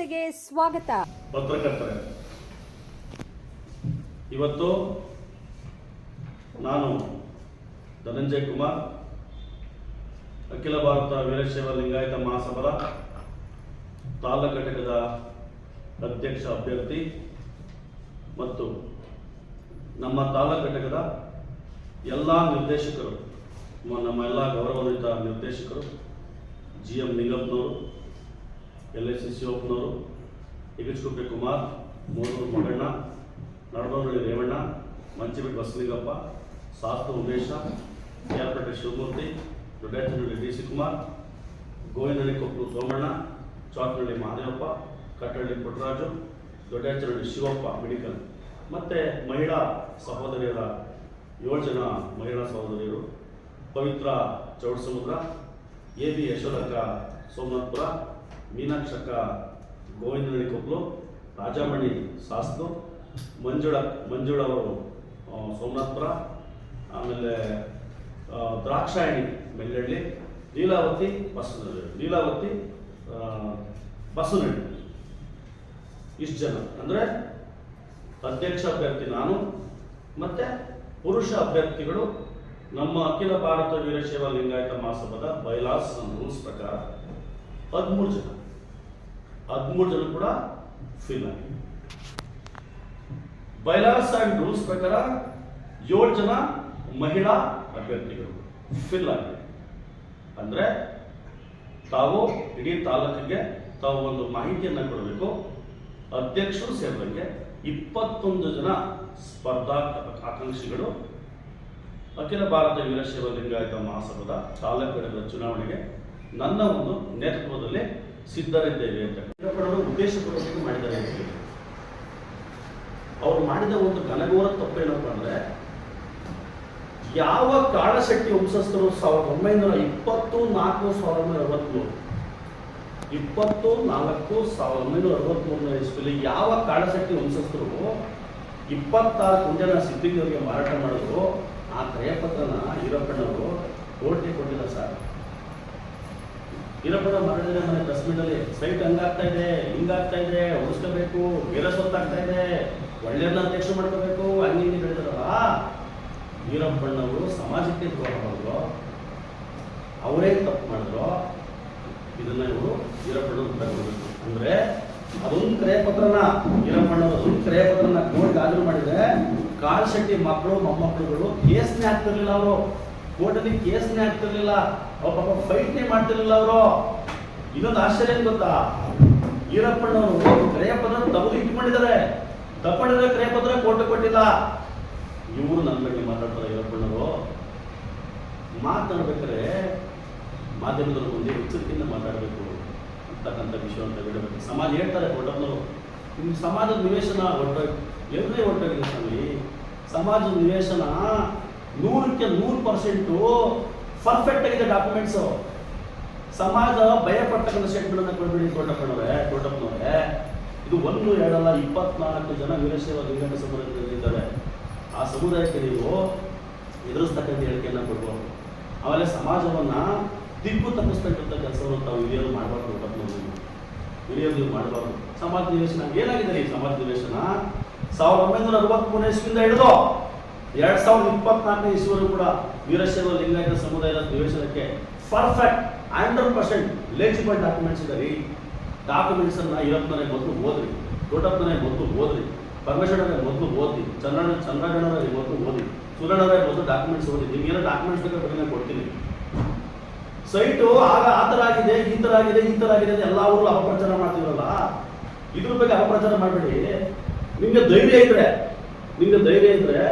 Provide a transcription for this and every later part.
ವಾರ್ತೆಗೆ ಸ್ವಾಗತ. ಪತ್ರಕರ್ತರೆ, ಇವತ್ತು ನಾನು ಧನಂಜಯ್ ಕುಮಾರ್, ಅಖಿಲ ಭಾರತ ವೀರಶೈವ ಲಿಂಗಾಯತ ಮಹಾಸಭರ ತಾಲೂಕು ಘಟಕದ ಅಧ್ಯಕ್ಷ ಅಭ್ಯರ್ಥಿ ಮತ್ತು ನಮ್ಮ ತಾಲೂಕು ಘಟಕದ ಎಲ್ಲ ನಿರ್ದೇಶಕರು, ನಮ್ಮ ಎಲ್ಲ ಗೌರವಾನ್ವಿತ ನಿರ್ದೇಶಕರು G M ನಿಂಗಪ್ಪನವರು L S C ಶಿವಪ್ಪನವರು ಇಗಚ್ಕುಪ್ಪೆ Kumar ಮೂರೂರು Maganna Nadabanahalli Revanna ಮಂಚಿಬಿಟ್ಟು Basalingappa ಶಾಸ್ತ್ರ Umesha Kyalpete Shivamurthy Doddachanahalli D C Kumar Govindahalli Koppalu Somanna Chatnahalli Mahadevappa Kattahalli Puttaraju Doddachanahalli Shivappa medical ಮತ್ತು ಮಹಿಳಾ ಸಹೋದರಿಯರ ಏಳು ಜನ ಮಹಿಳಾ ಸಹೋದರಿಯರು ಪವಿತ್ರ ಚೌಡಸಮುದ್ರ ಎ ಬಿ ಯಶೋಧಕ್ಕ ಸೋಮನಾಥ್ಪುರ ಮೀನಾಕ್ಷಕ್ಕ ಗೋವಿಂದನಳ್ಳಿ ಕೊಪ್ಪಲು ರಾಜಾಮಣಿ ಸಾಸ್ತು ಮಂಜುಳ ಮಂಜುಳ ಅವರು ಸೋಮನಾಥ್ಪುರ, ಆಮೇಲೆ ದ್ರಾಕ್ಷಾಯಣಿ ಮೆಲ್ಲಳ್ಳಿ ಲೀಲಾವತಿ ಬಸ್ ಲೀಲಾವತಿ ಬಸನಹಳ್ಳಿ ಇಷ್ಟು ಜನ. ಅಂದರೆ ಅಧ್ಯಕ್ಷ ಅಭ್ಯರ್ಥಿ ನಾನು, ಮತ್ತು ಪುರುಷ ಅಭ್ಯರ್ಥಿಗಳು. ನಮ್ಮ ಅಖಿಲ ಭಾರತ ವೀರಶೈವ ಲಿಂಗಾಯತ ಮಹಾಸಭದ ಬೈಲಾಸ್ ರೂಲ್ಸ್ ಪ್ರಕಾರ ಹದಿಮೂರು ಜನ. ಹದಿಮೂರು ಜನ ಕೂಡ ಫಿಲ್ ಆಗಿದೆ ಬೈಲಾಸ್ ಅಂಡ್ ರೂಲ್ಸ್ ಪ್ರಕಾರ ಏಳು ಜನ ಮಹಿಳಾ ಅಭ್ಯರ್ಥಿಗಳು ಫಿಲ್ ಆಗಿದೆ ಅಂದ್ರೆ ತಾವು ಇಡೀ ತಾಲೂಕಿಗೆ ತಾವು ಒಂದು ಮಾಹಿತಿಯನ್ನ ಕೊಡಬೇಕು. ಅಧ್ಯಕ್ಷರು ಸೇರಿದಂಗೆ ಇಪ್ಪತ್ತೊಂದು ಜನ ಸ್ಪರ್ಧಾ ಆಕಾಂಕ್ಷಿಗಳು. ಅಖಿಲ ಭಾರತ ವೀರಶೈವ ಲಿಂಗಾಯತ ಮಹಾಸಭಾದ ತಾಲೂಕು ಚುನಾವಣೆಗೆ ನನ್ನ ಒಂದು ನೇತೃತ್ವದಲ್ಲಿ ಸಿದ್ಧರಿದ್ದೇವೆ ಅಂತ ಉದ್ದೇಶಪೂರ್ವಕವಾಗಿ ಮಾಡಿದ್ದಾರೆ ಅಂತ. ಅವ್ರು ಮಾಡಿದ ಒಂದು ಘನಘೋರ ತಪ್ಪೇನಪ್ಪ ಅಂದ್ರೆ, ಯಾವ ಕಾಳಶಕ್ತಿ ವಂಶಸ್ಥರು ಸಾವಿರದ ಒಂಬೈನೂರ ಇಪ್ಪತ್ತು ನಾಲ್ಕು ಸಾವಿರದ ಒಂಬೈನೂರ ಅರವತ್ಮೂರು, ಇಪ್ಪತ್ತು ನಾಲ್ಕು ಸಾವಿರದ ಒಂಬೈನೂರ ಅರವತ್ಮೂರನೇ ಇಸ್ವಿಲಿ ಯಾವ ಕಾಳಶಕ್ತಿ ವಂಶಸ್ಥರು ಇಪ್ಪತ್ತಾರು ಕುಂಜನ ಸಿದ್ದಿಗೆ ಮಾರಾಟ ಮಾಡಿದ್ರು, ಆ ಕ್ರಯಪತ್ರನ ಈರಪ್ಪಣ್ಣವರು ಕೋರ್ಟ್ಗೆ ಕೊಟ್ಟಿಲ್ಲ ಸರ್ ಈರಪ್ಪಣ್ಣ ಮರಳಿದ್ರೆ ಮನೆ ಪ್ರೆಸ್ ಮೀಟಲ್ಲಿ ಸೈಟ್ ಹಂಗಾಗ್ತಾ ಇದೆ, ಹಿಂಗಾಗ್ತಾ ಇದೆ ಉಳಿಸ್ಕೋಬೇಕು ಬೇರೆ ಸೊತ್ತಾಗ್ತಾ ಇದೆ ಒಳ್ಳೆಯದನ್ನ ಅಧ್ಯಕ್ಷ ಮಾಡ್ಕೋಬೇಕು, ಹಂಗೆ ಹಿಂಗೆ ಹೇಳಿದಾರಲ್ಲ ಈರಪ್ಪಣ್ಣವರು ಸಮಾಜಕ್ಕೆ ದ್ರೋಹ ಮಾಡಿದ್ರು ಅವರೇ ತಪ್ಪು ಮಾಡಿದ್ರು, ಇದನ್ನ ಇವರು ಈರಪ್ಪಣ್ಣವ್ರು ತಗೊಳ್ಬೇಕು ಅಂದ್ರೆ, ಅದೊಂದು ಕ್ರಯ ಪತ್ರನ ಅದೊಂದು ಕ್ರಯ ಪತ್ರನ ಕೋರ್ಟ್ ಹಾಜರು ಮಾಡಿದ್ರೆ, ಕಾಲ್ ಶೆಟ್ಟಿ ಮಕ್ಕಳು ಮೊಮ್ಮಕ್ಕಳುಗಳು ಕೇಸ್ನೇ ಆಗ್ತಿರ್ಲಿಲ್ಲ ಅವರು. ಕೋರ್ಟಲ್ಲಿ ಕೇಸ್ನೇ ಆಗ್ತಿರ್ಲಿಲ್ಲ, ಅವ್ರ ಪಾಪ ಫೈಟ್ನೇ ಮಾಡ್ತಿರ್ಲಿಲ್ಲ ಅವರು. ಇನ್ನೊಂದು ಆಶ್ಚರ್ಯ ಗೊತ್ತಾ? ಈರಪ್ಪಣ್ಣವರು ಕ್ರಯಪತ್ರ ಪತ್ರ ತೆಗೆದು ಇಟ್ಕೊಂಡಿದ್ದಾರೆ. ತಗೊಂಡಿರೋ ಕ್ರಯಪತ್ರ ಕೋರ್ಟ್ ಕೊಟ್ಟಿಲ್ಲ. ಇವರು ನನ್ನ ಬಗ್ಗೆ ಮಾತಾಡ್ತಾರೆ ಈರಪ್ಪಣ್ಣವರು ಮಾತಾಡ್ಬೇಕಾದ್ರೆ ಮಾಧ್ಯಮದವರು ಒಂದೇ ಎಚ್ಚರಿಕೆಯಿಂದ ಮಾತಾಡಬೇಕು ಅಂತಕ್ಕಂಥ ವಿಷಯವನ್ನು ಬಿಡಬೇಕು ಸಮಾಜ ಹೇಳ್ತಾರೆ ಕೊಟ್ಟವರು ನಿಮ್ಮ ಸಮಾಜದ ನಿವೇಶನ ಹೊರಟೋಗಿ ಎಲ್ಲರೇ ಹೊರಟೋಗಿದೆ ಸ್ವಾಮಿ. ಸಮಾಜದ ನಿವೇಶನ ನೂರಕ್ಕೆ ನೂರು ಪರ್ಸೆಂಟು ಪರ್ಫೆಕ್ಟ್ ಆಗಿದೆ ಡಾಕ್ಯುಮೆಂಟ್ಸು ಸಮಾಜ ಭಯಪಟ್ಟಕ್ಕಂಥ ಶೆಟ್ಗಳನ್ನು ಕೊಡ್ಬಿಡಿ ದೊಡ್ಡಪ್ಪನವರೇ ದೊಡ್ಡಪ್ಪನವರೇ ಇದು ಒಂದು ಎರಡಲ್ಲ, ಇಪ್ಪತ್ನಾಲ್ಕು ಜನ ವೀರಶೈವ ಲಿಂಗಾಯತ ಸಮುದಾಯದಲ್ಲಿದ್ದಾರೆ ಆ ಸಮುದಾಯಕ್ಕೆ ನೀವು ಎದುರಿಸ್ತಕ್ಕಂಥ ಹೇಳಿಕೆಯನ್ನು ಕೊಡ್ಬೋದು. ಆಮೇಲೆ ಸಮಾಜವನ್ನ ದಿಕ್ಕು ತಪ್ಪಿಸ್ತಕ್ಕಂಥ ಕೆಲಸವನ್ನು ತಾವು ಹಿರಿಯರು ಮಾಡಬಾರ್ದು ದೊಡ್ಡಪ್ಪನವರು ಹಿರಿಯರು ನೀವು ಮಾಡಬಾರ್ದು. ಸಮಾಜ ನಿವೇಶನ ಏನಾಗಿದೆ ಈ ಸಮಾಜ ನಿವೇಶನ ಸಾವಿರದ ಒಂಬೈನೂರ ಅರವತ್ಮೂರನೇ ಇಸ್ವಿಯಿಂದ ಹಿಡಿದು ಎರಡ್ ಸಾವಿರದ ಇಪ್ಪತ್ನಾಲ್ಕನೇ ಇಸ್ವಿವರೆಗೂ ಕೂಡ ವೀರಶೈವ ಲಿಂಗಾಯತ ಸಮುದಾಯದ ನಿವೇಶನಕ್ಕೆ perfect hundred percent legible documents ಇದೆ. ರೀ ಡಾಕ್ಯುಮೆಂಟ್ಸ್ ಅನ್ನ ಇರಪ್ಪನೇ ಮೊದಲು ಓದ್ರಿ ದೊಡ್ಡಪ್ಪನೇ ಮೊದಲು ಓದ್ರಿ ಪರಮೇಶ್ವರನೇ ಮೊದಲು ಓದಿ ಚಂದ್ರ ಚಂದ್ರಗಣರೇ ಮೊದಲು ಓದಿ ಸುರಣರ ಮೊದಲು ಡಾಕ್ಯುಮೆಂಟ್ಸ್ ಓದಿ ನಿಮ್ಗೆ ಏನೋ ಡಾಕ್ಯುಮೆಂಟ್ಸ್ ಬೇಕಾದ್ರೆ ಬರೀ ಕೊಡ್ತೀನಿ. ಸೈಟು ಆಗ ಆ ಥರ ಆಗಿದೆ, ಈ ಥರ ಆಗಿದೆ, ಈ ಥರ ಆಗಿದೆ ಎಲ್ಲ ಊರು ಅಪಪ್ರಚಾರ ಮಾಡ್ತೀವಲ್ಲ ಇದ್ರ ಬಗ್ಗೆ ಅಪಪ್ರಚಾರ ಮಾಡಬೇಡಿ. ನಿಮಗೆ ಧೈರ್ಯ ಇದ್ರೆ, ನಿಮಗೆ ಧೈರ್ಯ ಇದ್ರೆ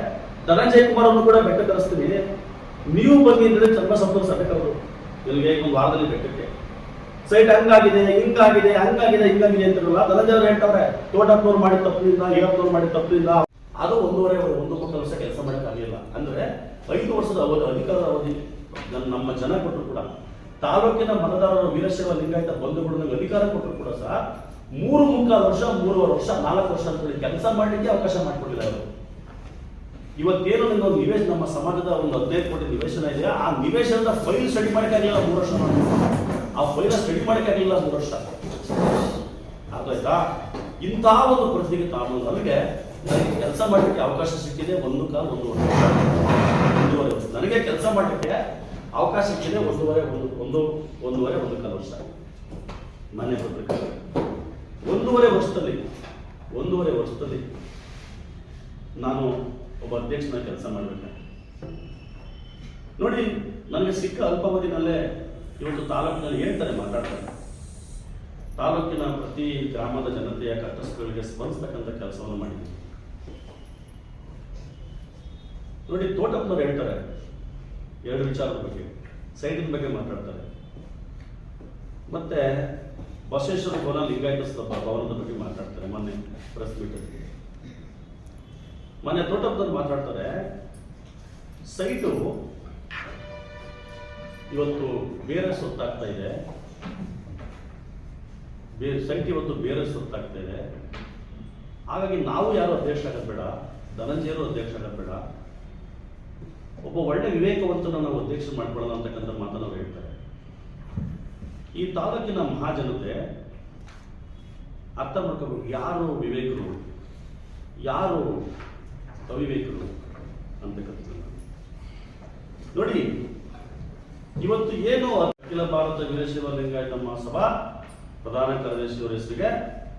ಧನಂಜಯ ಕುಮಾರ್ ಅವರು ಕೂಡ ಬೆಟ್ಟ ತರಿಸ್ತೀನಿ ನೀವು ಬನ್ನಿ ಅಂದ್ರೆ ಚರ್ಮ ಸಂಪದ ಅವರು ಇಲ್ಲಿಗೆ ಒಂದು ವಾರದಲ್ಲಿ ಬೆಟ್ಟಕ್ಕೆ. ಸೈಟ್ ಹಂಗಾಗಿದೆ, ಹಿಂಗಾಗಿದೆ ಹಂಗಾಗಿದೆ, ಹಿಂಗಾಗಿದೆ ಅಂತಾರಲ್ಲ. ಧನಂಜಯ ಹೇಳ್ತಾವ್ರೆ ತೋಟಪ್ಪನವ್ರು ಮಾಡಿದ ತಪ್ಪಿನಿಂದ ಮಾಡಿ ಮಾಡಿದ ಇಲ್ಲ ಅದು ಒಂದೂವರೆ ಒಂದು ಮುಕ್ಕಾಲು ವರ್ಷ ಕೆಲಸ ಮಾಡೋಕ್ಕಾಗಲಿಲ್ಲ ಅಂದ್ರೆ ಐದು ವರ್ಷದ ಅವಧಿ ಅಧಿಕಾರದ ಅವಧಿ ನಮ್ಮ ಜನ ಕೊಟ್ಟರು ಕೂಡ. ತಾಲೂಕಿನ ಮತದಾರರ, ವೀರಶೈವ ಲಿಂಗಾಯತ ನಂಗೆ ಅಧಿಕಾರ ಕೊಟ್ಟರು ಕೂಡ ಸಹ ಮೂರು ಮುಕ್ಕಾಲು ವರ್ಷ, ಮೂರುವರೆ ವರ್ಷ, ನಾಲ್ಕು ವರ್ಷ ಅಂತ ಕೆಲಸ ಮಾಡಲಿಕ್ಕೆ ಅವಕಾಶ ಮಾಡಿಕೊಟ್ಟಿಲ್ಲ ಅವರು. ಇವತ್ತೇನು ನಿಮ್ಮ ನಿವೇಶ ನಮ್ಮ ಸಮಾಜದ ಒಂದು ಹದಿನೈದು ಕೋಟಿ ನಿವೇಶನ ಇದೆ ಆ ನಿವೇಶನದ ಫೈಲ್ ಸ್ಟಡಿ ಮಾಡೋಕ್ಕಾಗಲಿಲ್ಲ ಮೂರು ವರ್ಷ ಆ ಫೈಲ್ ಸ್ಟಡಿ ಮಾಡೋಕ್ಕಾಗಲಿಲ್ಲ ಮೂರು ವರ್ಷ. ಅರ್ಥಾಯ್ತಾ ಇಂತಹ ಒಂದು ಪರಿಸ್ಥಿತಿಗೆ ತಾನು ನನಗೆ ನನಗೆ ಕೆಲಸ ಮಾಡಲಿಕ್ಕೆ ಅವಕಾಶ ಸಿಕ್ಕಿದೆ ಒಂದು ಕಾಲ ಒಂದು ಒಂದೂವರೆ ವರ್ಷ. ನನಗೆ ಕೆಲಸ ಮಾಡಲಿಕ್ಕೆ ಅವಕಾಶ ಸಿಕ್ಕಿದೆ ಒಂದೂವರೆ, ಒಂದು ಒಂದು, ಒಂದೂವರೆ ಒಂದು ಕಾಲ ವರ್ಷ. ಮನೆ ಬರ್ಬೇಕಾದ್ರೆ. ಒಂದೂವರೆ ವರ್ಷದಲ್ಲಿ ಒಂದೂವರೆ ವರ್ಷದಲ್ಲಿ ನಾನು ಒಬ್ಬ ಅಧ್ಯಕ್ಷನ ಕೆಲಸ ಮಾಡಬೇಕು ನೋಡಿ, ನನಗೆ ಸಿಕ್ಕ ಅಲ್ಪಾವಧಿನಲ್ಲೇ ಇವತ್ತು ತಾಲೂಕಿನಲ್ಲಿ ಹೇಳ್ತಾರೆ ಮಾತಾಡ್ತಾರೆ. ತಾಲೂಕಿನ ಪ್ರತಿ ಗ್ರಾಮದ ಜನತೆಯ ಕಷ್ಟಗಳಿಗೆ ಸ್ಪಂದಿಸ್ತಕ್ಕಂಥ ಕೆಲಸವನ್ನು ಮಾಡಿದ್ವಿ ನೋಡಿ ತೋಟಪ್ಪನವ್ರು ಹೇಳ್ತಾರೆ. ಎರಡು ವಿಚಾರದ ಬಗ್ಗೆ, ಸೈಡಿನ ಬಗ್ಗೆ ಮಾತಾಡ್ತಾರೆ. ಮತ್ತೆ ಬಸವೇಶ್ವರ ಭವನ ಲಿಂಗಾಯತ ಭವನದ ಬಗ್ಗೆ ಮಾತಾಡ್ತಾರೆ, ಮೊನ್ನೆ ಪ್ರೆಸ್ ಮೀಟಲ್ಲಿ ಮೊನ್ನೆ ತೋಟದಲ್ಲಿ ಮಾತಾಡ್ತಾರೆ, ಸೈಟು ಇವತ್ತು ಬೇರೆ ಸೊತ್ತಾಗ್ತಾ ಇದೆ. ಬೇರೆ ಸೈಟ್ ಇವತ್ತು ಬೇರೆ ಸೊತ್ತಾಗ್ತಾ ಇದೆ. ಹಾಗಾಗಿ ನಾವು ಯಾರು ಅಧ್ಯಕ್ಷ ಆಗಬೇಡ ಬೇಡ ಧನಂಜಯರು ಅಧ್ಯಕ್ಷ ಆಗಬೇಡ. ಒಬ್ಬ ಒಳ್ಳೆ ವಿವೇಕವಂತನ ನಾವು ಅಧ್ಯಕ್ಷ ಮಾಡ್ಕೊಳ್ಳೋಣ ಅಂತಕ್ಕಂಥ ಮಾತನ್ನು ಹೇಳ್ತಾರೆ. ಈ ತಾಲೂಕಿನ ಮಹಾಜನತೆ ಅರ್ಥ ಮಾಡ್ಕೋಬೇಕು ಯಾರು ವಿವೇಕರು? ಯಾರು ಅವಿವೇಕರು ಅಂತಕ್ಕಂಥದ್ದು ನೋಡಿ, ಇವತ್ತು ಏನು ಅಖಿಲ ಭಾರತ ವೀರಶೈವ ಲಿಂಗಾಯತ ಮಹಾಸಭಾ ಪ್ರಧಾನ ಕಾರ್ಯದರ್ಶಿಯವರ ಹೆಸರಿಗೆ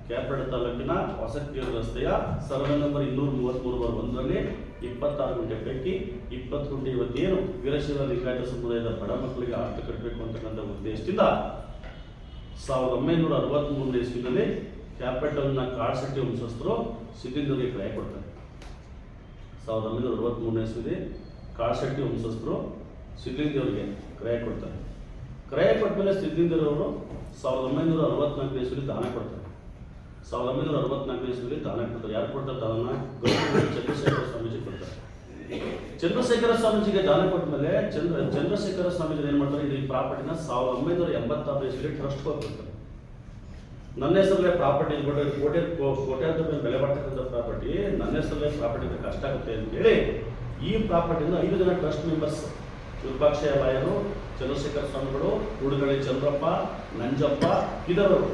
ಕ್ಯಾಪೇಡ ತಾಲೂಕಿನ ವಸತಿ ರಸ್ತೆಯ ಸರ್ವೆ ನಂಬರ್ ಇನ್ನೂರ ಮೂವತ್ಮೂರು ಬಾರ್ ಒಂದರಲ್ಲಿ ಇಪ್ಪತ್ತಾರು ಗಂಟೆ ಪೈಕಿ ಇಪ್ಪತ್ತು ಗಂಟೆ ಇವತ್ತೇನು ವೀರಶೈವ ಲಿಂಗಾಯತ ಸಮುದಾಯದ ಬಡ ಮಕ್ಕಳಿಗೆ ಆಟ ಕಟ್ಟಬೇಕು ಅಂತಕ್ಕಂಥ ಉದ್ದೇಶದಿಂದ ಸಾವಿರದ ಒಂಬೈನೂರ ಅರವತ್ತ್ಮೂರನೇ ಇಸ್ವಿನಲ್ಲಿ ಕ್ಯಾಪಿಟಲ್ನ ಕಾಡ್ಸಟ್ಟಿ ವಂಶಸ್ಥರು ಸಿದ್ಧಿಂದರಿಗೆ ಕ್ರಯ ಕೊಡ್ತಾರೆ ಸಾವಿರದ ಒಂಬೈನೂರ ಅರವತ್ತ್ಮೂರನೇ ಇಸ್ವಿಲಿ ಕಾಳಶೆಟ್ಟಿ ವಂಶಸ್ಥರು ಸಿದ್ಲಿಂಗದೇವರಿಗೆ ಕ್ರಯ ಕೊಡ್ತಾರೆ. ಕ್ರಯ ಕೊಟ್ಟ ಮೇಲೆ ಸಿದ್ಲಿಂಗದೇವರು ಸಾವಿರದ ಒಂಬೈನೂರ ಅರವತ್ನಾಲ್ಕನೇ ಇಸ್ವಿಲಿ ದಾನ ಕೊಡ್ತಾರೆ. ಸಾವಿರದ ಒಂಬೈನೂರ ಅರವತ್ನಾಲ್ಕನೇ ಇಸ್ವಿಲಿ ದಾನ ಕೊಡ್ತಾರೆ. ಯಾರು ಕೊಡ್ತಾರೆ ದಾನ ಚಂದ್ರಶೇಖರ ಸ್ವಾಮೀಜಿ ಕೊಡ್ತಾರೆ. ಚಂದ್ರಶೇಖರ ಸ್ವಾಮೀಜಿಗೆ ದಾನ ಕೊಟ್ಟ ಮೇಲೆ ಚಂದ್ರ, ಚಂದ್ರಶೇಖರ ಸ್ವಾಮೀಜಿ ಏನು ಮಾಡ್ತಾರೆ? ಈ ಪ್ರಾಪರ್ಟಿನ ಸಾವಿರದ ಒಂಬೈನೂರ ಎಂಬತ್ತಾರು ಇಸ್ವಿಲಿ ಟ್ರಸ್ಟ್ ಹೋಗ್ಬಿಡ್ತಾರೆ ನನ್ನ ಹೆಸರಲ್ಲೇ ಪ್ರಾಪರ್ಟಿ ಕೋಟೆ ಕೋಟೆ ಕೋಟ್ಯಾಂತರ ರೂಪಾಯಿ ಬೆಲೆ ಬರ್ತಕ್ಕಂಥ ಪ್ರಾಪರ್ಟಿ ನನ್ನ ಹೆಸರಲ್ಲೇ ಪ್ರಾಪರ್ಟಿ ಕಷ್ಟ ಆಗುತ್ತೆ ಅಂತ ಹೇಳಿ ಈ ಪ್ರಾಪರ್ಟಿಯಿಂದ ಐದು ಜನ ಟ್ರಸ್ಟ್ ಮೆಂಬರ್ಸ್ ವಿರೂಪಾಕ್ಷಯ ಲಾಯರು ಚಂದ್ರಶೇಖರ ಸ್ವಾಮಿಗಳು ಉಡುಗಡೆ ಚಂದ್ರಪ್ಪ, ನಂಜಪ್ಪ ಇದರವರು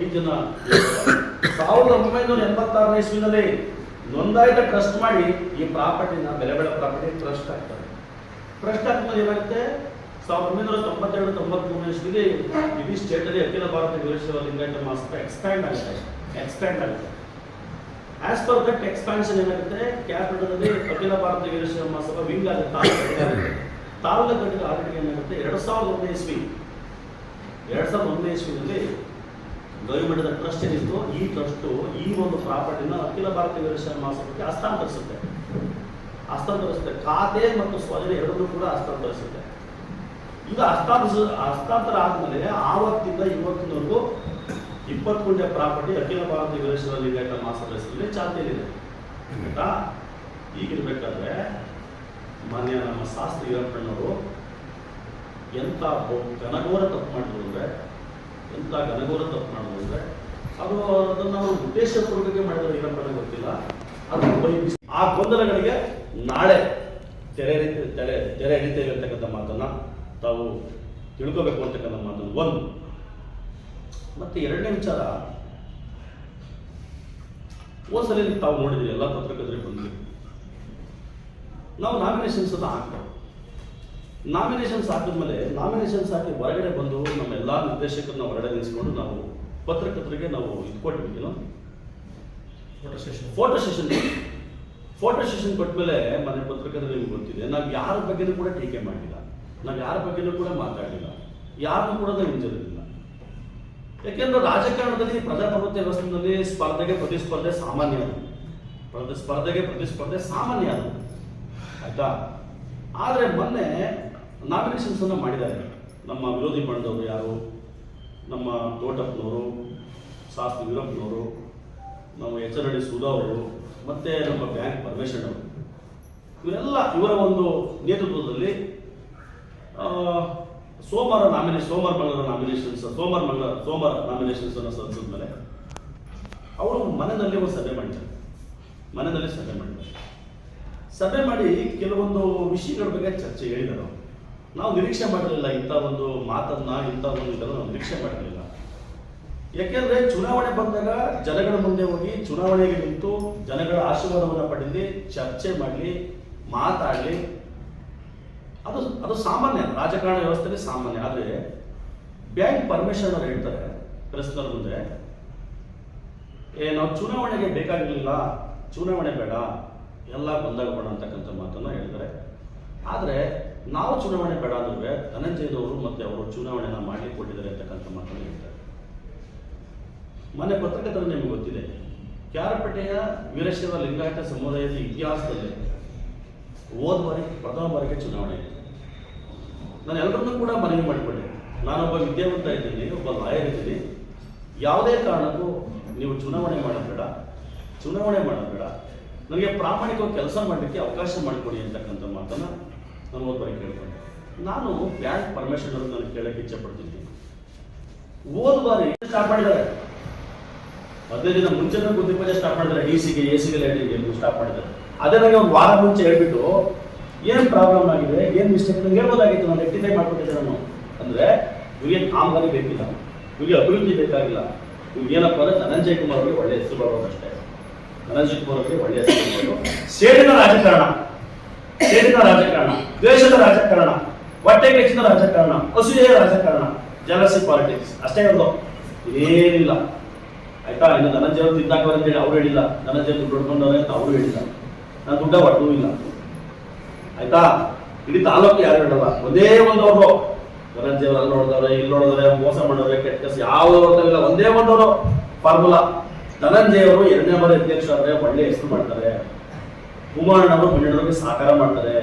ಐದು ಜನ ಸಾವಿರದ ಒಂಬೈನೂರ ಎಂಬತ್ತಾರನೇ ಇಸ್ವಿನಲ್ಲಿ ನೋಂದಾಯಿತ ಟ್ರಸ್ಟ್ ಮಾಡಿ ಈ ಪ್ರಾಪರ್ಟಿನ ಬೆಲೆ ಬೆಳೆ ಪ್ರಾಪರ್ಟಿ ಟ್ರಸ್ಟ್ ಆಗ್ತಾರೆ ಟ್ರಸ್ಟ್ ಆಗ್ತದೆ ಏನಾಗುತ್ತೆ? ಸಾವಿರದ ಒಂಬೈನೂರ ತೊಂಬತ್ತೆರಡು ತೊಂಬತ್ಮೂರನೇ ಇಸ್ವಿಲಿ ಇಡೀ ಸ್ಟೇಟಲ್ಲಿ ಅಖಿಲ ಭಾರತ ವೀರಶೈವ ಲಿಂಗಾಯತ ಮಾಸ್ಕ ಎಕ್ಸ್ಪ್ಯಾಂಡ್ ಆಗುತ್ತೆ ಎಕ್ಸ್ಪ್ಯಾಂಡ್ ಆಗುತ್ತೆ ಆಸ್ ಪರ್ ದಟ್ ಎಕ್ಸ್ಪಾನ್ಷನ್ ಏನಾಗುತ್ತೆ? ಕ್ಯಾಪಿಟಲ್ನಲ್ಲಿ ಅಖಿಲ ಭಾರತ ವೀರಶೈವ ಮಹಾಸಭಾ ವಿಂಗ್ ಆಗುತ್ತೆ ತಾಲೂಕು ಘಟಕ ಆಲ್ರೆಡಿ ಏನಾಗುತ್ತೆ? ಎರಡು ಸಾವಿರದ ಒಂದನೇ ಇಸ್ವಿ. ಎರಡು ಸಾವಿರದ ಒಂದನೇ ಇಸ್ವಿನಲ್ಲಿ ಗವಿಮಠದ ಟ್ರಸ್ಟ್ ಏನಿತ್ತು, ಈ ಟ್ರಸ್ಟು ಈ ಒಂದು ಪ್ರಾಪರ್ಟಿನ ಅಖಿಲ ಭಾರತ ವೀರಶೈವ ಮಹಾಸಭಕ್ಕೆ ಹಸ್ತಾಂತರಿಸುತ್ತೆ. ಹಸ್ತಾಂತರಿಸುತ್ತೆ. ಖಾತೆ ಮತ್ತು ಸ್ವಾಧೀನ ಎರಡನ್ನೂ ಕೂಡ ಹಸ್ತಾಂತರಿಸುತ್ತೆ. ಈಗ ಹಸ್ತಾಂತರ ಹಸ್ತಾಂತರ ಆದಮೇಲೆ ಆವತ್ತಿಂದ ಇವತ್ತಿನವರೆಗೂ ಇಪ್ಪತ್ತು ಗುಂಟೆ ಪ್ರಾಪರ್ಟಿ ಅಖಿಲ ಭಾರತ ವೀರೇಶ್ವರ ಲಿಂಗಾಯತ ಮಾಸಲ್ಲಿ ಚಾಲ್ತಿಯಲ್ಲಿದೆ. ಆಯ್ತಾ? ಈಗಿರ್ಬೇಕಾದ್ರೆ ಮಾನ್ಯ ನಮ್ಮ ಶಾಸ್ತ್ರಿ ವೀರಪ್ಪಣ್ಣವರು ಎಂಥ ಘನಘೋರ ತಪ್ಪು ಮಾಡಿದ್ರು ಅಂದರೆ, ಎಂಥ ಘನಘೋರ ತಪ್ಪು ಮಾಡಿದ್ರು ಅಂದರೆ, ಅದು ಅದನ್ನು ಅವರು ಉದ್ದೇಶಪೂರ್ವಕಕ್ಕೆ ಮಾಡಿದ್ರು ವೀರಪ್ಪಣ್ಣ ಗೊತ್ತಿಲ್ಲ. ಅದು ಆ ಗೊಂದಲಗಳಿಗೆ ನಾಳೆ ತೆರೆ ತೆರೆ ತೆರೆ ಹಿಡಿತೇವೆ ಅಂತಕ್ಕಂಥ ಮಾತನ್ನ ತಾವು ತಿಳ್ಕೋಬೇಕು ಅಂತಕ್ಕಂಥ ಮಾತು ಒಂದು. ಮತ್ತೆ ಎರಡನೇ ವಿಚಾರ ಹೋದ್ಸಲ ತಾವು ನೋಡಿದ್ರಿ ಎಲ್ಲ ಪತ್ರಕರ್ತರಿಗೆ ಬಂದ್ರಿ ನಾವು ನಾಮಿನೇಷನ್ಸ್ ಅಂತ ಹಾಕ್ತೇವೆ. ನಾಮಿನೇಷನ್ಸ್ ಹಾಕಿದ್ಮೇಲೆ ನಾಮಿನೇಷನ್ಸ್ ಹಾಕಿ ಹೊರಗಡೆ ಬಂದು ನಮ್ಮ ಎಲ್ಲ ನಿರ್ದೇಶಕರನ್ನ ಹೊರಗಡೆ ನಿಲ್ಲಿಸ್ಕೊಂಡು ನಾವು ಪತ್ರಕರ್ತರಿಗೆ ನಾವು ಇದು ಕೊಟ್ವಿ ಏನು? ಫೋಟೋ ಸೆಷನ್ ಫೋಟೋ ಸೆಷನ್ ಕೊಟ್ಮೇಲೆ ಮನೆ ಪತ್ರಕರ್ತರು ನಿಮ್ಗೆ ಗೊತ್ತಿದೆ. ನಾವು ಯಾರ ಬಗ್ಗೆನೂ ಕೂಡ ಟೀಕೆ ಮಾಡಿಲ್ಲ. ನಾವು ಯಾರ ಬಗ್ಗೆನೂ ಕೂಡ ಮಾತಾಡಲಿಲ್ಲ. ಯಾರನ್ನು ಕೂಡ ನಾವು ಹಿಂಜರಿಲ್ಲ ಯಾಕೆಂದ್ರೆ ರಾಜಕಾರಣದಲ್ಲಿ ಪ್ರಜಾಪ್ರಭುತ್ವ ವ್ಯವಸ್ಥೆಯಲ್ಲಿ ಸ್ಪರ್ಧೆಗೆ ಪ್ರತಿಸ್ಪರ್ಧೆ ಸಾಮಾನ್ಯ ಅದು ಸ್ಪರ್ಧೆಗೆ ಪ್ರತಿಸ್ಪರ್ಧೆ ಸಾಮಾನ್ಯ ಅದು ಆಯ್ತಾ? ಆದರೆ ಮೊನ್ನೆ ನಾಮಿನೇಷನ್ಸ್ ಅನ್ನು ಮಾಡಿದ್ದಾರೆ. ನಮ್ಮ ವಿರೋಧಿ ಬಣ್ಣದವರು ಯಾರು? ನಮ್ಮ ತೋಟಪ್ಪನವರು, ಶಾಸ್ತ್ರಿ ವೀರಪ್ಪನವರು, ನಮ್ಮ ಎಚ್ ಆರ್ ಡಿ ಸುಧಾ ಅವರು, ಮತ್ತೆ ನಮ್ಮ ಬ್ಯಾಂಕ್ ಪರಮೇಶ್ವರ್ ಅವರು. ಇವರೆಲ್ಲ ಇವರ ಒಂದು ನೇತೃತ್ವದಲ್ಲಿ ಸೋಮವಾರ ನಾಮಿನೇಷನ್ ಸೋಮವಾರ ಮಂಗಳವಾರ ನಾಮಿನೇಷನ್ಸ್ ಸೋಮವಾರ ಮಂಗಳ ಸೋಮವಾರ ನಾಮಿನೇಷನ್ಸ್ ಅನ್ನು ಸಲ್ಲಿಸಿದ ಮೇಲೆ ಅವರು ಮನೆಯಲ್ಲಿ ಒಂದು ಸಭೆ ಮಾಡಿದ್ದಾರೆ ಮನೆಯಲ್ಲಿ ಸಭೆ ಮಾಡಿದ್ದಾರೆ ಸಭೆ ಮಾಡಿ ಕೆಲವೊಂದು ವಿಷಯಗಳ ಬಗ್ಗೆ ಚರ್ಚೆ ಹೇಳಿದರು ನಾವು ನಿರೀಕ್ಷೆ ಮಾಡಿರಲಿಲ್ಲ ಇಂಥ ಒಂದು ಮಾತನ್ನ, ಇಂಥ ಒಂದು ಇದನ್ನು ನಾವು ನಿರೀಕ್ಷೆ ಮಾಡಿರಲಿಲ್ಲ. ಯಾಕೆಂದ್ರೆ ಚುನಾವಣೆ ಬಂದಾಗ ಜನಗಳ ಮುಂದೆ ಹೋಗಿ ಚುನಾವಣೆಗೆ ನಿಂತು ಜನಗಳ ಆಶೀರ್ವಾದವನ್ನು ಪಡೆಯಲಿ ಚರ್ಚೆ ಮಾಡಲಿ, ಮಾತಾಡಲಿ ಅದು ಅದು ಸಾಮಾನ್ಯ ರಾಜಕಾರಣ ವ್ಯವಸ್ಥೆಯಲ್ಲಿ ಸಾಮಾನ್ಯ. ಆದರೆ ಬ್ಯಾಂಕ್ ಪರ್ಮಿಷನ್ ಅವ್ರು ಹೇಳ್ತಾರೆ, ಪ್ರೆಸ್ನವ್ರ ಮುಂದೆ, ಏ, ನಾವು ಚುನಾವಣೆಗೆ ಬೇಕಾಗಿರಲಿಲ್ಲ, ಚುನಾವಣೆ ಬೇಡ, ಎಲ್ಲ ಬಂದಾಗ ಬೇಡ ಅಂತಕ್ಕಂಥ ಮಾತನ್ನು ಹೇಳಿದ್ದಾರೆ. ಆದರೆ ನಾವು ಚುನಾವಣೆ ಬೇಡ ಅಂದ್ರೆ ಧನಂಜಯದವರು ಮತ್ತೆ ಅವರು ಚುನಾವಣೆನ ಮಾಡಿ ಕೊಟ್ಟಿದ್ದಾರೆ ಅಂತಕ್ಕಂಥ ಮಾತನ್ನು ಹೇಳ್ತಾರೆ. ಮೊನ್ನೆ ಪತ್ರಕರ್ತರು ನಿಮಗೆ ಗೊತ್ತಿದೆ, ಕ್ಯಾರಪೇಟೆಯ ವೀರಶೈವ ಲಿಂಗಾಯತ ಸಮುದಾಯದ ಇತಿಹಾಸದಲ್ಲಿ ಹೋದ ಬಾರಿ, ಪ್ರಥಮ ಬಾರಿಗೆ ಚುನಾವಣೆ ಇದೆ ನಾನು ಎಲ್ಲರನ್ನೂ ಕೂಡ ಮನವಿ ಮಾಡಿಕೊಂಡೆ. ನಾನೊಬ್ಬ ವಿದ್ಯಾವಂತ ಇದ್ದೀನಿ, ಒಬ್ಬ ಲಾಯರ್ ಇದ್ದೀನಿ. ಯಾವುದೇ ಕಾರಣಕ್ಕೂ ನೀವು ಚುನಾವಣೆ ಮಾಡಬೇಡ ಚುನಾವಣೆ ಮಾಡಬೇಡ ನನಗೆ ಪ್ರಾಮಾಣಿಕವಾಗಿ ಕೆಲಸ ಮಾಡಲಿಕ್ಕೆ ಅವಕಾಶ ಮಾಡಿಕೊಡಿ ಅಂತಕ್ಕಂಥ ಮಾತನ್ನು ನಾನು ಬಾರಿ ಕೇಳ್ಕೊಂಡೆ. ನಾನು ಬ್ಯಾಂಕ್ ಪರ್ಮಿಷನ್ ಅಂತ ನಾನು ಕೇಳಕ್ಕೆ ಇಚ್ಛೆ ಹೋದ ಬಾರಿ ಸ್ಟಾರ್ಟ್ ಮಾಡಿದ್ದಾರೆ? ಹದಿನೈದು ದಿನ ಮುಂಚೆನೇ ಬುದ್ಧಿ ಪೂಜೆ ಸ್ಟಾರ್ಟ್ ಮಾಡಿದ್ದಾರೆ. ಡಿ ಸಿಗೆ ಎ ಸಿಗೆ ಲೈಟಿಗೆ ಸ್ಟಾರ್ಟ್ ಮಾಡಿದ್ದಾರೆ. ಅದೇ ನನಗೆ ಒಂದು ವಾರ ಮುಂಚೆ ಹೇಳ್ಬಿಟ್ಟು ಏನ್ ಪ್ರಾಬ್ಲಮ್ ಆಗಿದೆ, ಏನ್ ಮಿಸ್ಟೇಕ್ ನಂಗೆ ಹೇಳ್ಬೋದಾಗಿತ್ತು, ನಾನು ರೆಕ್ಟಿಫೈ ಮಾಡ್ಕೊಟ್ಟಿದ್ದೆ ನಾನು ಅಂದ್ರೆ ಇವ್ರಿಗೆ ಕಾಮಗಾರಿ ಬೇಕಿಲ್ಲ. ಇವ್ರಿಗೆ ಅಭಿವೃದ್ಧಿ ಬೇಕಾಗಿಲ್ಲ. ಇವ್ ಏನಪ್ಪ ಅಂದ್ರೆ ಧನಂಜಯ ಕುಮಾರ್ ಅವರಿಗೆ ಒಳ್ಳೆ ಹೆಸರು ಬರೋದು ಅಷ್ಟೇ. ಧನಂಜಯ ಕುಮಾರ್ ಅವರಿಗೆ ಒಳ್ಳೆ ಹೆಸರು ಬರೋದು ಸೇಡಿನ ರಾಜಕಾರಣ. ಸೇಡಿನ ರಾಜಕಾರಣ. ದ್ವೇಷದ ರಾಜಕಾರಣ. ಹೊಟ್ಟೆಗೆ ಕೆಚ್ಚಿನ ರಾಜಕಾರಣ. ಅಸೂಯೆಯ ರಾಜಕಾರಣ. ಜಲಸಿ ಪಾಲಿಟಿಕ್ಸ್ ಅಷ್ಟೇ ಇರೋದು ಏನಿಲ್ಲ. ಆಯ್ತಾ? ಇನ್ನು ಧನಂಜಯ ಅವ್ರು ತಿಂದಾಕವ್ರು ಅಂತೇಳಿ ಅವ್ರು ಹೇಳಿಲ್ಲ. ಧನಂಜಯ ದುಡ್ಡು ಹೊಡ್ಕೊಂಡವ್ರೆ ಅಂತ ಅವರು ಹೇಳಿಲ್ಲ. ನಾನು ದುಡ್ಡ ಹೊಟ್ಟೂ ಇಲ್ಲ. ಆಯ್ತಾ? ಇಡೀ ತಾಲೂಕು ಯಾರು ಹೇಳಲ್ಲ? ಒಂದೇ ಒಂದವರು ಅವರು ಧನಂಜಯ ಅವರು ಅಲ್ಲಿ ನೋಡಿದವ್ರೆ, ಇಲ್ಲಿ ನೋಡಿದ್ರೆ ಮೋಸ ಮಾಡೋರೆ ಕೆಟ್ಟ ಕೆಲಸ ಯಾವ್ದು ಇಲ್ಲ ಒಂದೇ ಒಂದವರು ಫಾರ್ಮುಲಾ ಧನಂಜಯ ಅವರು ಎರಡನೇ ಬಾರಿ ಅಧ್ಯಕ್ಷ ಆದ್ರೆ ಒಳ್ಳೆ ಹೆಸರು ಮಾಡ್ತಾರೆ. ಕುಮಾರಣ್ಣವರು ಮಣ್ಣಿನವ್ರಿಗೆ ಸಹಕಾರ ಮಾಡ್ತಾರೆ.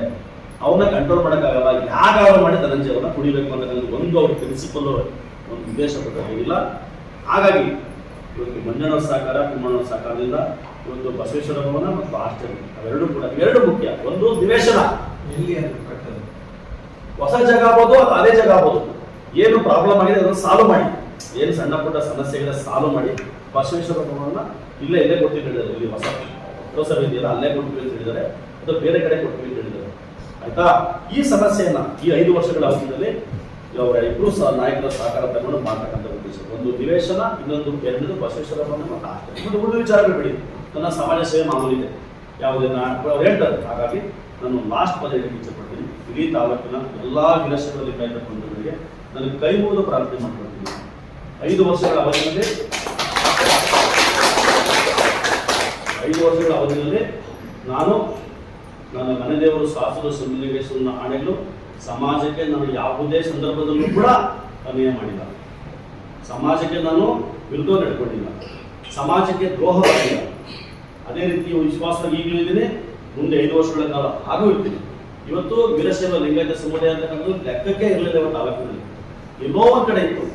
ಅವನ್ನ ಕಂಟ್ರೋಲ್ ಮಾಡೋಕ್ಕಾಗಲ್ಲ. ಯಾಕಾದ್ರೂ ಮಾಡಿ ಧನಂಜಯ ಅವ್ರನ್ನ ಕುಡಿಬೇಕು ಅಂತ ಒಂದು ಅವ್ರ ಪ್ರಿನ್ಸಿಪಲ್ ಒಂದು ಉದ್ದೇಶ ಇಲ್ಲ. ಹಾಗಾಗಿ ಇವತ್ತು ಮಂಜಣ್ಣವ್ರ ಸಹಕಾರ ಕುಮಾರಣ್ಣವ್ರ ಸಹಕಾರದಿಂದ ಇವತ್ತು ಬಸವೇಶ್ವರ ಭವನ ಮತ್ತು ಹಾಸ್ಟೆಲ್ ಅವೆರಡು ಕೂಡ ಎರಡು ಮುಖ್ಯ. ಒಂದು ನಿವೇಶನ ಎಲ್ಲಿ ಅದು ಕಟ್ಟೋದು? ಹೊಸ ಜಾಗ ಆಗ್ಬೋದು ಅಥವಾ ಅದೇ ಜಾಗ ಆಗ್ಬೋದು? ಏನು ಪ್ರಾಬ್ಲಮ್ ಆಗಿದೆ ಅದನ್ನು ಸಾಲ್ವ್ ಮಾಡಿ. ಏನು ಸಣ್ಣ ಪುಟ್ಟ ಸಮಸ್ಯೆಗಳ ಸಾಲ್ವ್ ಮಾಡಿ. ಬಸವೇಶ್ವರ ಭವನ ಇಲ್ಲೇ ಇಲ್ಲೇ ಕೊಡ್ತೀವಿ ಹೇಳಿದ್ದಾರೆ. ಇಲ್ಲಿ ಹೊಸ ಹೊಸ ಇದೆಯಲ್ಲ ಅಲ್ಲೇ ಕೊಡ್ತೀವಿ ಅಂತ ಹೇಳಿದ್ದಾರೆ. ಅದು ಬೇರೆ ಕಡೆ ಕೊಡ್ತೀವಿ ಅಂತ ಹೇಳಿದ್ದಾರೆ. ಆಯ್ತಾ? ಈ ಸಮಸ್ಯೆಯನ್ನ ಈ ಐದು ವರ್ಷಗಳ ಅವಧಿಯಲ್ಲಿ ಅವರ ಇಬ್ಬರು ಸಹ ನಾಯಕರ ಸಹಕಾರ ತಗೊಂಡು ಮಾಡ್ತಕ್ಕಂಥ ಉದ್ದೇಶ. ಒಂದು ನಿವೇಶನ ಇನ್ನೊಂದು ಎರಡನೇದು ಬಸವೇಶ್ವರ ಭವನ ಮತ್ತು ಹಾಸ್ಟೆಲ್ ಒಂದು ಉಳಿದ ವಿಚಾರಗಳು ಬಿಡಿ. ನನ್ನ ಸಮಾಜ ಸೇವೆ ಮಾಮೂಲಿ ಇದೆ ಯಾವುದೇ ಅವ್ರು ಹೇಳ್ತಾರೆ. ಹಾಗಾಗಿ ನಾನು ಲಾಸ್ಟ್ ಪದ ಹೇಳಕ್ಕೆ ಇಚ್ಛಪಡ್ತೀನಿ ಇಡೀ ತಾಲೂಕಿನ ಎಲ್ಲ ವಿಲಸಗಳಲ್ಲಿ ಕಾಯ್ದುಕೊಂಡವರಿಗೆ ನನಗೆ ಕೈ ಮುಗಿದು ಪ್ರಾರ್ಥನೆ ಮಾಡ್ಕೊಳ್ತೀನಿ. ಐದು ವರ್ಷಗಳ ಅವಧಿಯಲ್ಲಿ ಐದು ವರ್ಷಗಳ ಅವಧಿಯಲ್ಲಿ ನಾನು ನನ್ನ ಮನೆದೇವರು ಶಾಸನ ಸಿದ್ಧಲಿಂಗೇಶ್ವರನ ಆಣೆಗಳು ಸಮಾಜಕ್ಕೆ ನಾನು ಯಾವುದೇ ಸಂದರ್ಭದಲ್ಲೂ ಕೂಡ ಅನ್ಯಾಯ ಮಾಡಿಲ್ಲ. ಸಮಾಜಕ್ಕೆ ನಾನು ವಿರುದ್ಧ ನಡ್ಕೊಂಡಿಲ್ಲ ಸಮಾಜಕ್ಕೆ ದ್ರೋಹ ಮಾಡಿಲ್ಲ ಅದೇ ರೀತಿ ವಿಶ್ವಾಸ ಈಗಲೂ ಇದ್ದೀನಿ ಮುಂದೆ ಐದು ವರ್ಷಗಳ ಕಾಲ ಹಾಗೂ ಇರ್ತೀನಿ. ಇವತ್ತು ವೀರಶೈವ ಲಿಂಗಾಯತ ಸಮುದಾಯ ಅಂತಕ್ಕಂಥದ್ದು ಲೆಕ್ಕಕ್ಕೆ ಇರಲಿಲ್ಲ ಇವತ್ತು ತಾಲೂಕಿನಲ್ಲಿ ಎಲ್ಲೋ ಒಂದು ಕಡೆ ಇತ್ತು.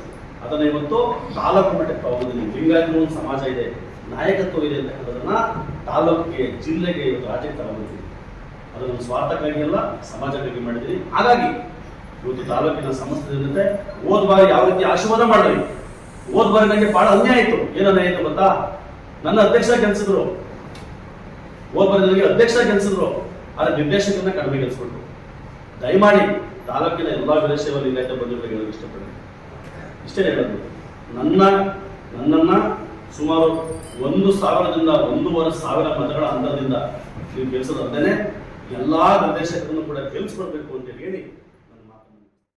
ಅದನ್ನು ಇವತ್ತು ತಾಲೂಕು ಮಟ್ಟಕ್ಕೆ ಹೋಗೋದಿಲ್ಲ ಲಿಂಗಾಯತ ಒಂದು ಸಮಾಜ ಇದೆ, ನಾಯಕತ್ವ ಇದೆ ಅಂತಕ್ಕಂಥದನ್ನ ತಾಲೂಕಿಗೆ, ಜಿಲ್ಲೆಗೆ ಇವತ್ತು ರಾಜ್ಯಕ್ಕೆ ತಗೊಂಡಿದ್ದೀನಿ ಅದನ್ನು ಸ್ವಾರ್ಥಕ್ಕಾಗಿ ಅಲ್ಲ, ಸಮಾಜಕ್ಕಾಗಿ ಮಾಡಿದ್ದೀನಿ ಹಾಗಾಗಿ ಇವತ್ತು ತಾಲೂಕಿನ ಸಮಸ್ತ ಜನತೆ ಓದ್ಬಾರ ಬಾರಿ ಯಾವ ರೀತಿ ಆಶೀರ್ವಾದ ಮಾಡಿದ್ರಿ? ಓದ್ಬಾರ ಬಾರಿ ನನಗೆ ಬಹಳ ಅನ್ಯಾಯ ಆಯ್ತು ಏನು ಅನ್ಯಾಯ ಆಯ್ತು ಗೊತ್ತಾ? ನನ್ನ ಅಧ್ಯಕ್ಷ ಕೆಲಸಿದ್ರು ಬಾರಿ ನನಗೆ ಅಧ್ಯಕ್ಷ ಗೆಲ್ಸಿದ್ರು, ಆದ್ರೆ ನಿರ್ದೇಶಕರನ್ನ ಕಡಿಮೆ ಕೆಲಸಬಿಟ್ರು ದಯಮಾಡಿ ತಾಲೂಕಿನ ಎಲ್ಲಾ ವಿದೇಶಿಯ ಲಿಂಗಾಯತ ಬಂಧುಗಳಿಗೆ ಹೇಳಲು ಇಷ್ಟಪಡ್ತೀನಿ. ಇಷ್ಟೇ ಹೇಳೋದು, ನನ್ನ, ನನ್ನನ್ನ ಸುಮಾರು ಒಂದು ಸಾವಿರದಿಂದ ಒಂದೂವರೆ ಸಾವಿರ ಮತಗಳ ಅಂತರದಿಂದ ನೀವು ಗೆಲ್ಸೋದಲ್ಲದೆ ಎಲ್ಲಾ ನಿರ್ದೇಶಕರನ್ನು ಕೂಡ ಗೆಲ್ಸ್ಕೊಡ್ಬೇಕು ಅಂತ ಹೇಳಿ